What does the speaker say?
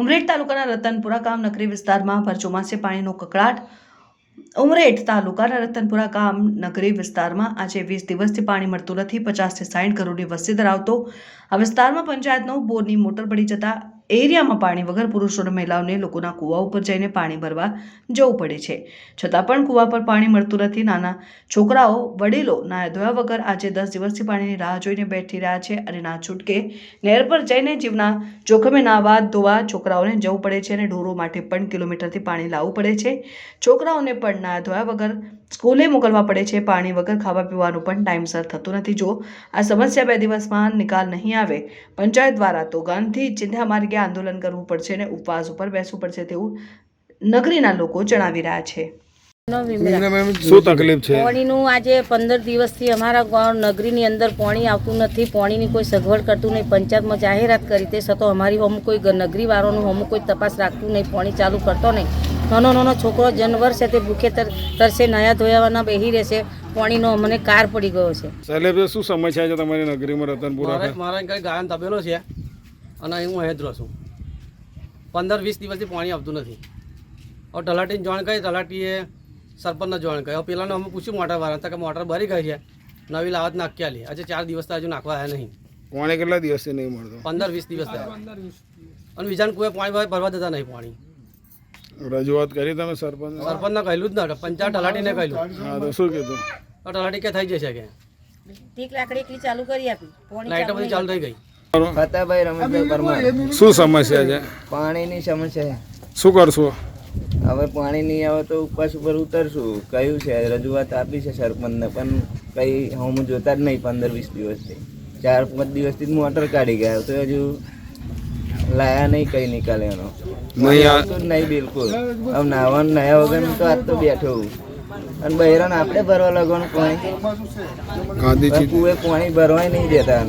ઉમરેઠ તાલુકાના રતનપુરા ગામ નગરી વિસ્તારમાં ભર ચોમાસે પાણીનો કકળાટ. ઉમરેઠ તાલુકાના રતનપુરા ગામ નગરી વિસ્તારમાં આજે વીસ દિવસથી પાણી મળતું નથી. પચાસથી સાઠ કરોડની વસ્તી ધરાવતો આ વિસ્તારમાં પંચાયતનો બોરની મોટર પડી જતા એરિયામાં પાણી વગર પુરુષો અને મહિલાઓને લોકોના કૂવા ઉપર જઈને પાણી ભરવા જવું પડે છે. છતાં પણ કૂવા પર પાણી મળતું નથી. નાના છોકરાઓ, વડીલો નાયા ધોયા વગર આજે દસ દિવસથી પાણીની રાહ જોઈને બેઠી રહ્યા છે અને ના છૂટકે નહેર પર જઈને જીવના જોખમે નાવા ધોવા છોકરાઓને જવું પડે છે અને ઢોરો માટે પણ કિલોમીટરથી પાણી લાવવું પડે છે. છોકરાઓને પણ નાયા ધોયા વગર સ્કૂલે મોકલવા પડે છે. પાણી વગર ખાવા પીવાનું પણ ટાઈમસર થતું નથી. જો આ સમસ્યા બે દિવસમાં નિકાલ નહીં આવે, પંચાયત દ્વારા તો ગાંધી ચિંધ્યા માર્ગે આંદોલન કરવું પડશે અને ઉપવાસ ઉપર બેસવું પડશે તેવું નગરીના લોકો જણાવી રહ્યા છે. નો શું તકલીફ છે? પાણીનું આજે પંદર દિવસથી અમારા ગામ નગરીની અંદર પોણી આવતું નથી પોણીની કોઈ સગવડ કરતું નહીં પંચાયતમાં જાહેરાત કરી તે છતાં અમારી હોમ કોઈ નગરીવાળાનું હોમ કોઈ તપાસ રાખતું નહીં પોણી ચાલુ કરતો નહીં. નાનો નાનો છોકરો જનવર છે તે ભૂખે તર તરસે નયા ધોયાવાના બેહી રહેશે પાણીનો અમને કાર પડી ગયો છે. શું સમસ્યા છે તમારી નગરીમાં રતનપુરા મારે મારા ગાયન તબેલો છે. અને અહીં હું હેદરો છું. પંદર વીસ દિવસથી પાણી આવતું નથી. હવે તલાટીને જાણ કરી તલાટીએ સરપંચને જાણ કરી. હવે પેલાને અમે પૂછ્યું મોટરવાળા તો કે મોટર ભરી ગઈ છે. નવી લાવત નાખ્યા આલી આજે ચાર દિવસ હજુ નાખવા આવ્યા નહીં. પાણી કેટલા દિવસથી નહીં મળતો? પંદર વીસ દિવસ થયા. અને બીજાને કોઈ પાણી ભરવા દેતા નહીં પાણી. રજૂઆત કરી તમે સરપંચ સરપંચને કહેલું જ ન પંચાયત તલાટીને કહેલું. હા તો શું કીધું? તો તલાટી કે થઈ જશે કે? લાકડી ચાલુ કરી આપી. પાણી લાઇટો બધી ચાલુ થઈ ગઈ. ફતેહભાઈ રમેશભાઈ પરમાર. શું સમસ્યા છે? પાણીની સમસ્યા શું કરશો? હવે પાણી નહીં આવે તો ઉપવાસ ઉપર ઉતરશું. કયું છે રજૂઆત આપી છે સરપંચને પણ કઈ હું જોતા જ નહીં પંદર વીસ દિવસથી. ચાર પાંચ દિવસથી જ મોટર કાઢી ગયા તો હજુ લાયા નહીં કઈ નીકળે એનો. નહીં બિલકુલ. હવે નાવાનું નાયા વગર તો આજ તો બેઠો. અને બહેરાને આપણે ભરવા લાગવાનું પાણી. કુએ પાણી ભરવાય નહીં દેતા